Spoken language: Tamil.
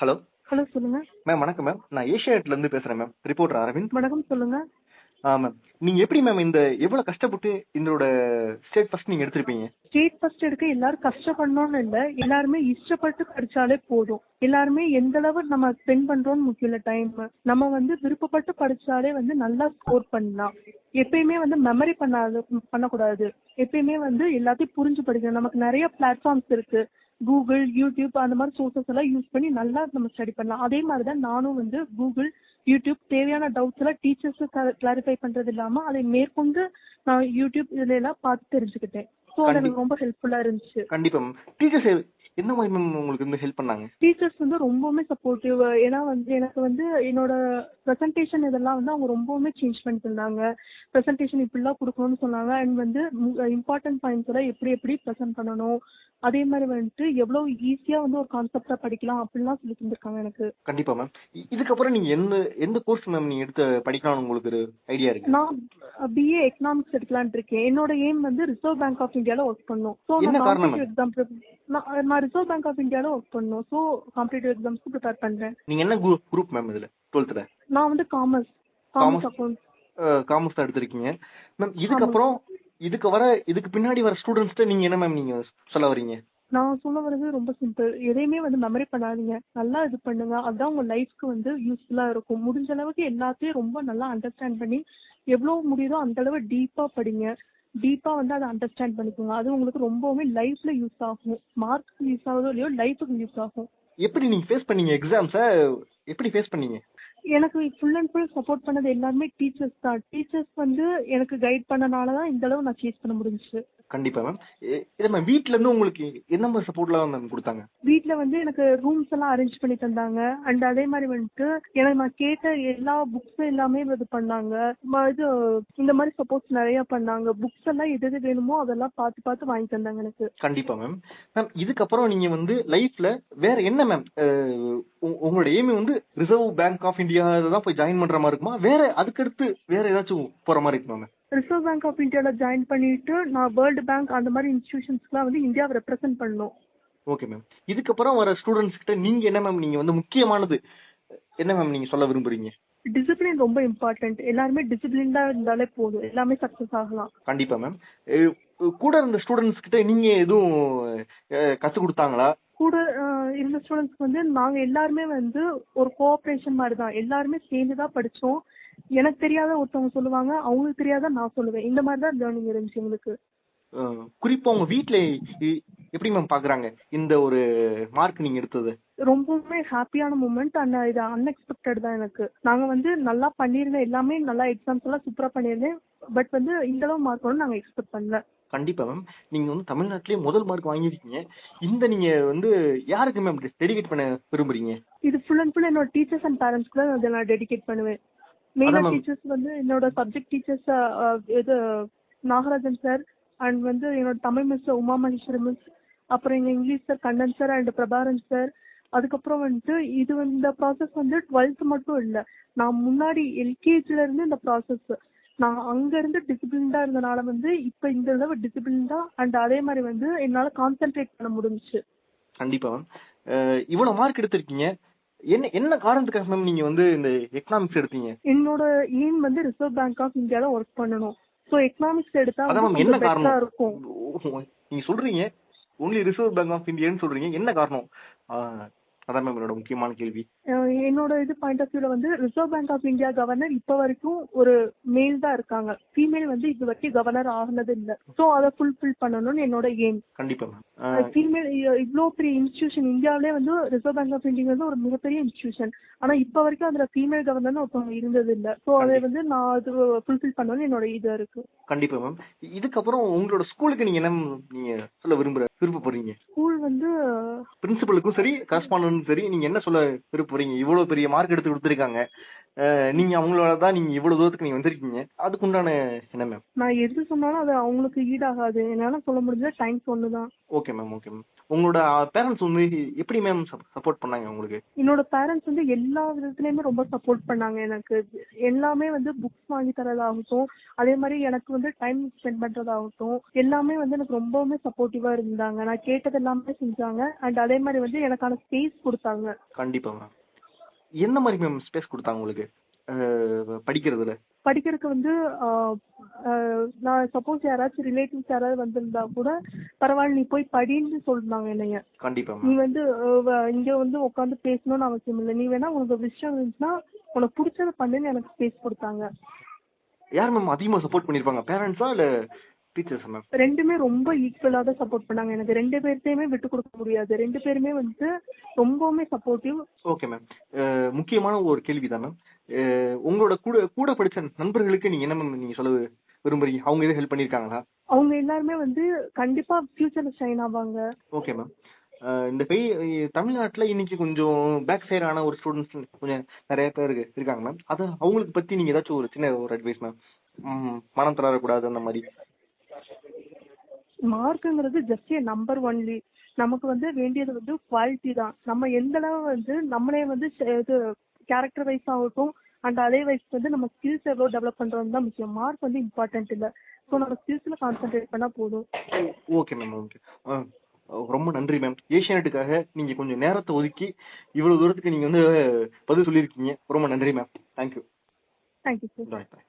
ஹலோ ஹலோ சொல்லுங்க. மேம் வணக்கம் மேம் நான் ஏஷியாட்ல இருந்து பேசுறேன் மேம் ரிப்போர்ட்டர் அரவிந்த். வணக்கம் சொல்லுங்க. ஆ மேம் நீங்க எப்படி மேம் இந்த எவ்வளவு கஷ்டப்பட்டு இதோட ஸ்டேட் ஃபர்ஸ்ட் நீங்க எடுத்திருப்பீங்க? ஸ்டேட் ஃபர்ஸ்ட் எடுக்க எல்லாரும் கஷ்டப்படணும்னு இல்ல. எல்லாருமே இஷ்டப்பட்டு படிச்சாலே போதும். எல்லாருமே எந்த அளவு நம்ம ஸ்பெண்ட் பண்றோம்னு முக்கியம் இல்ல டைம் நம்ம வந்து விருப்பப்பட்டு படிச்சாலே வந்து நல்லா ஸ்கோர் பண்ணலாம். எப்பயுமே வந்து மெமரி பண்ணாது பண்ணக்கூடாது. எப்பயுமே வந்து எல்லாத்தையும் புரிஞ்சு படிக்கணும். நமக்கு நிறைய பிளாட்ஃபார்ம்ஸ் இருக்கு. கூகுள் யூடியூப் அந்த மாதிரி சோர்சஸ் எல்லாம் யூஸ் பண்ணி நல்லா நம்ம ஸ்டடி பண்ணலாம். அதே மாதிரி தான் நானும் வந்து கூகுள் யூடியூப் தேவையான டவுட்ஸ் எல்லாம் டீச்சர்ஸ் கிளாரிஃபை பண்றது இல்லாம அதை மேற்கொண்டு நான் யூடியூப் இதுல எல்லாம் பார்த்து தெரிஞ்சுக்கிட்டேன். ஸோ அது எனக்கு ரொம்ப ஹெல்ப்ஃபுல்லா இருந்துச்சு. கண்டிப்பா டீச்சர்ஸ் என்ன மாதிரி மேம் உங்களுக்கு வந்து ஹெல்ப் பண்ணாங்க? டீச்சர்ஸ் வந்து ரொம்பவுமே சப்போர்ட்டிவ் ஏன்னா வந்து எனக்கு வந்து என்னோட ப்ரெசன்டேஷன் இதெல்லாம் வந்து அவங்க ரொம்பவுமே சேஞ்ச் பண்ணி தந்தாங்க ப்ரெசன்டேஷன் இப்படிலாம் கொடுக்கணும்னு சொன்னாங்க. அண்ட் வந்து இம்பார்ட்டன்ட் பாயிண்ட்ஸ் எல்லாம் எப்படி எப்படி ப்ரெசென்ட் பண்ணணும். அதே மாதிரி வந்துட்டு எவ்வளவு ஈஸியா வந்து ஒரு கான்செப்டா படிக்கலாம் அப்படிலாம் சொல்லி தந்திருக்காங்க எனக்கு. கண்டிப்பா மேம் இதுக்கப்புறம் நீங்க எந்த எந்த கோர்ஸ் மேம் நீங்க எடுத்து படிக்கலாம்னு உங்களுக்கு ஒரு ஐடியா இருக்கு? நான் பிஏ எக்கனாமிக்ஸ் எடுக்கலாம்னு இருக்கேன். என்னோட எய்ம் வந்து ரிசர்வ் பேங்க் ஆஃப் இந்தியால ஒர்க் பண்ணும் ஸோ நான் எக்ஸாம் நான் ரிசர்வ் பேங்க் ஆஃப் இந்தியால ஒர்க் பண்ணும். ஸோ காம்படிட்டிவ் எக்ஸாம்ஸ்க்கு ப்ரிப்பேர் பண்றேன். நீங்க என்ன குரூப் மேம் இதுல? டுவெல்த்ல நான் வந்து காமர்ஸ். காமர்ஸ் அக்கௌண்ட் காமர்ஸ் தான் எடுத்திருக்கீங்க. மேம் இதுக்கப்புறம் இதுக்கு வர இதுக்கு பின்னாடி வர ஸ்டூடெண்ட்ஸ்ட்ட நீங்க என்ன மேம் நீங்க சொல்ல வரீங்க நான் சொல்ல வர்றது ரொம்ப சிம்பிள் எதையுமே வந்து மெமரி பண்ணாதீங்க. நல்லா இது பண்ணுங்க. அதுதான் உங்க லைஃப்க்கு வந்து யூஸ்ஃபுல்லா இருக்கும். முடிஞ்ச அளவுக்கு எல்லாத்தையும் ரொம்ப நல்லா அண்டர்ஸ்டாண்ட் பண்ணி எவ்வளவு முடியுதோ அந்த அளவு டீப்பா படிங்க. டீப்பா வந்து அதை அண்டர்ஸ்டாண்ட் பண்ணிக்கோங்க. அது உங்களுக்கு ரொம்பவுமே லைஃப்ல யூஸ் ஆகும். மார்க்ஸ் யூஸ் ஆகுதோ இல்லையோ லைஃபுக்கு யூஸ் ஆகும். எப்படி நீங்க ஃபேஸ் பண்ணீங்க எக்ஸாம்ஸ எப்படி ஃபேஸ் பண்ணீங்க? எனக்கு ஃபுல் அண்ட் ஃபுல் சப்போர்ட் பண்ணது எல்லாருமே டீச்சர்ஸ் தான். டீச்சர்ஸ் வந்து எனக்கு கைட் பண்ணனால தான் இந்த அளவு நான் சேஸ் பண்ண முடிஞ்சுச்சு. கண்டிப்பா மேம் இதை மேம் வீட்ல இருந்து உங்களுக்கு என்ன மாதிரி சப்போர்ட்லாம் மேம் கொடுத்தாங்க? வீட்ல வந்து எனக்கு ரூம்ஸ் எல்லாம் அரேஞ்ச் பண்ணி தந்தாங்க. அண்ட் அதே மாதிரி வந்துட்டு எனக்கு நான் கேட்ட எல்லா புக்ஸ் எல்லாமே இது பண்ணாங்க. இது இந்த மாதிரி சப்போர்ட்ஸ் நிறைய பண்ணாங்க. புக்ஸ் எல்லாம் எது எது வேணுமோ அதெல்லாம் பார்த்து பார்த்து வாங்கி தந்தாங்க எனக்கு. கண்டிப்பா மேம் மேம் இதுக்கப்புறம் நீங்க வந்து லைஃப்ல வேற என்ன மேம் உங்களோட எய்ம் வந்து ரிசர்வ் பேங்க் ஆஃப் இந்தியா தான் போய் ஜாயின் பண்ற மாதிரி இருக்குமா? வேற அதுக்கடுத்து வேற ஏதாச்சும் போற மாதிரி இருக்குமா மேம் ரிசர்வ் பேங்க் ஆஃப் இந்தியால ஜாயின் பண்ணிட்டு நான் வேர்ல்டு பேங்க் அந்த மாதிரி இன்ஸ்டிடியூஷன்ஸ்க்குலாம் வந்து இந்தியாவை ரெப்ரசென்ட் பண்ணணும். ஓகே மேம் இதுக்கப்புறம் வர ஸ்டூடெண்ட்ஸ் கிட்ட நீங்க என்ன மேம் நீங்க வந்து முக்கியமானது என்ன மேம் நீங்க சொல்ல விரும்புறீங்க? டிசிப்ளின் ரொம்ப இம்பார்ட்டன்ட் எல்லாருமே டிசிப்ளின்டா இருந்தாலே போதும். எல்லாமே சக்சஸ் ஆகலாம். கண்டிப்பா மேம் கூட இருந்த ஸ்டூடெண்ட்ஸ் கிட்ட நீங்க எதுவும் அஹ், கத்துக் கொடுத்தாங்களா? கூட இருந்த ஸ்டூடெண்ட்ஸ்க்கு வந்து நாங்க எல்லாருமே வந்து ஒரு கோஆப்ரேஷன் மாதிரி தான் எல்லாருமே சேர்ந்து தான் படிச்சோம். எனக்கு தெரியாத ஒருத்தவங்க சொல்லுவாங்க அவங்களுக்கு தெரியாத நான் சொல்லுவேன். இந்த மாதிரி தான் லேர்னிங் இருந்துச்சு எங்களுக்கு. குறிப்பா உங்க வீட்ல எப்படி மேம் பாக்குறாங்க? இந்த ஒரு மார்க் நீங்க எடுத்தது. ரொம்பவுமே ஹாப்பியான மூமெண்ட் அண்ட் இது அன்எக்ஸ்பெக்டட் தான் எனக்கு. நாங்க வந்து நல்லா பண்ணியிருந்தேன். எல்லாமே நல்லா எக்ஸாம்ஸ் எல்லாம் சூப்பரா பண்ணியிருந்தேன். பட் வந்து இந்த அளவு மார்க் வந்து நாங்க எக்ஸ்பெக்ட் பண்ணல. கண்டிப்பா மேம் நீங்க வந்து தமிழ்நாட்டிலேயே முதல் மார்க் வாங்கியிருக்கீங்க. இந்த நீங்க வந்து யாருக்கு மேம் டெடிகேட் பண்ண விரும்புறீங்க? இது ஃபுல் அண்ட் ஃபுல் என்னோட டீச்சர்ஸ் அண்ட் பேரண்ட்ஸ்க்கு தான் இதை நான் டெடிகேட் பண்ணுவேன். ma'am. டீச்சர்ஸ் வந்து என்னோட சப்ஜெக்ட் டீச்சர்ஸ் இது நாகராஜன் சார் அண்ட் வந்து என்னோட தமிழ் மிஸ் உமா மகேஸ்வரி மிஸ் அப்புறம் எங்க English sir Kannan sir and Prabharan sir அதுக்கப்புறம் வந்துட்டு இது இந்த ப்ராசஸ் வந்து டுவெல்த் மட்டும் இல்லை. நான் முன்னாடி எல்கேஜில இருந்து இந்த ப்ராசஸ் நான் அங்க இருந்து டிசிப்ளின்டா இருந்தனால வந்து இப்ப இந்த தடவை டிசிப்ளின்டா அண்ட் அதே மாதிரி வந்து என்னால கான்சென்ட்ரேட் பண்ண முடிஞ்சுச்சு. கண்டிப்பா மேம் இவ்வளவு மார்க் எடுத்திருக்கீங்க. என்ன என்ன காரணத்துக்காக மேம் நீங்க வந்து இந்த எக்கனாமிக்ஸ் எடுத்தீங்க? என்னோட எய்ம் வந்து ரிசர்வ் பேங்க் ஆஃப் இந்தியால ஒர்க் பண்ணணும். சோ எக்கனாமிக்ஸ் எடுத்தா என்ன காரணம்? இருக்கும். நீங்க சொல்றீங்க. ஒன்லி ரிசர்வ் பேங்க் ஆஃப் இந்தியான்னு சொல்றீங்க. என்ன காரணம்? ஆஹ், அதான் மேம் என்னோட முக்கியமான கேள்வி. என்னோட இது பாயிண்ட் ஆஃப் வியூல வந்து reserve bank of India governor இப்ப வரைக்கும் ஒரு மேல் தான் இருக்காங்க. ஃபீமேல் வந்து இது வரைக்கும் கவர்னர் ஆகுனது இல்ல. சோ அதை ஃபுல்ஃபில் பண்ணணும்னு என்னோட எய்ம் கண்டிப்பா ஃபீமேல் இவ்ளோ பெரிய இன்ஸ்டிடியூஷன் இந்தியாவிலே வந்து ரிசர்வ் பேங்க் ஆஃப் இந்தியா வந்து ஒரு மிகப்பெரிய இன்ஸ்டிடியூஷன் ஆனா இப்ப வரைக்கும் அதுல ஃபீமேல் கவர்னர்னு ஒருத்தவங்க இருந்தது இல்ல. சோ அதை வந்து நான் அது ஃபுல்ஃபில் பண்ணணும்னு என்னோட இது இருக்கு. கண்டிப்பா மேம் இதுக்கப்புறம் உங்களோட ஸ்கூலுக்கு நீங்க என்ன நீங்க சொல்ல விரும்புற விருப்பப்படுறீங்க? ஸ்கூல் வந்து பிரின்சிபலுக்கும் சரி கரஸ்பாண்டும் சரி நீங்க என்ன சொல்ல விருப்பப்படுறீங்க இவ்வளவு பெரிய மார்க் எடுத்து கொடுத்துருக்காங்க. நீங்க அவங்களால தான் நீங்க இவ்வளவு தூரத்துக்கு நீங்க வந்திருக்கீங்க. அதுக்குண்டான என்ன மேம் நான் எது சொன்னாலும் அது அவங்களுக்கு ஈடாகாது. என்னால சொல்ல முடிஞ்ச டைம்ஸ் ஒண்ணுதான். ஓகே மேம் ஓகே மேம் உங்களோட பேரண்ட்ஸ் வந்து எப்படி மேம் சப்போர்ட் பண்ணாங்க உங்களுக்கு? என்னோட பேரண்ட்ஸ் வந்து எல்லா விதத்துலயுமே ரொம்ப சப்போர்ட் பண்ணாங்க எனக்கு. எல்லாமே வந்து புக்ஸ் வாங்கி தரதாகட்டும் அதே மாதிரி எனக்கு வந்து டைம் ஸ்பெண்ட் பண்றதாகட்டும் எல்லாமே வந்து எனக்கு ரொம்பவுமே சப்போர்ட்டிவா இருந்தாங்க. நான் கேட்டது எல்லாமே செஞ்சாங்க. அண்ட் அதே மாதிரி வந்து எனக்கான ஸ்பேஸ் கொடுத்தாங்க. கண்டிப்பா மேம் என்ன மாதிரி மேம் ஸ்பேஸ் கொடுத்தாங்க உங்களுக்கு? படிக்கிறதுல? படிக்கிறதுக்கு வந்து நான் சப்போஸ் யாராச்சும் ரிலேட்டிவ்ஸ் யாராவது வந்திருந்தா கூட பரவாயில்ல நீ போய் படின்னு சொல்றாங்க என்னைய. கண்டிப்பா நீ வந்து இங்க வந்து உட்காந்து பேசணும்னு அவசியம் இல்லை. நீ வேணா உனக்கு விஷயம் இருந்துச்சுன்னா உனக்கு பிடிச்சத பண்ணுன்னு எனக்கு ஸ்பேஸ் கொடுத்தாங்க. யார் மேம் அதிகமா சப்போர்ட் பண்ணிருப்பாங்க பேரண்ட்ஸா இல்ல டீச்சர்ஸா மேம். ரெண்டுமே ரொம்ப ஈக்குவலா தான் சப்போர்ட் பண்ணாங்க. எனக்கு ரெண்டு பேர்த்தையுமே விட்டு கொடுக்க முடியாது. ரெண்டு பேருமே வந்து ரொம்பவுமே சப்போர்ட்டிவ் ஓகே மேம் முக்கியமான ஒரு கேள்வி தான் மேம் உங்களோட கூட கூட படிச்ச நண்பர்களுக்கு நீங்க என்ன மேம் நீங்க சொல்ல விரும்புறீங்க அவங்க எதுவும் ஹெல்ப் பண்ணிருக்காங்களா? அவங்க எல்லாருமே வந்து கண்டிப்பா ஃபியூச்சர்ல ஷைன் ஆவாங்க. ஓகே மேம் இந்த பை தமிழ்நாட்டுல இன்னைக்கு கொஞ்சம் பேக் சைடு ஆன ஒரு ஸ்டூடெண்ட்ஸ் கொஞ்சம் நிறைய பேர் இருக்கு- இருக்காங்க மேம் அது அவங்களுக்கு பத்தி நீங்க ஏதாச்சும் ஒரு சின்ன ஒரு அட்வைஸ் மேம் மனம் தளரக்கூடாது அந்த மாதிரி. மார்க்குங்கிறது ஜஸ்ட் ஏ நம்பர் ஒன்லி நமக்கு வந்து வேண்டியது வந்து குவாலிட்டி தான். நம்ம எந்த அளவு வந்து நம்மளே வந்து இது கேரக்டர் வைஸ் ஆகட்டும் அண்ட் அதே வைஸ் வந்து நம்ம ஸ்கில்ஸ் எவ்வளோ டெவலப் பண்றது தான் முக்கியம். மார்க் வந்து இம்பார்ட்டன்ட் இல்லை. ஸோ நம்ம ஸ்கில்ஸ்ல கான்சென்ட்ரேட் பண்ணா போதும். ஓகே மேம் ஓகே ரொம்ப நன்றி மேம் ஏஷியானட்டுக்காக நீங்க கொஞ்சம் நேரத்தை ஒதுக்கி இவ்வளவு தூரத்துக்கு நீங்க வந்து பதில் சொல்லியிருக்கீங்க. ரொம்ப நன்றி ma'am thank you thank you sir bye bye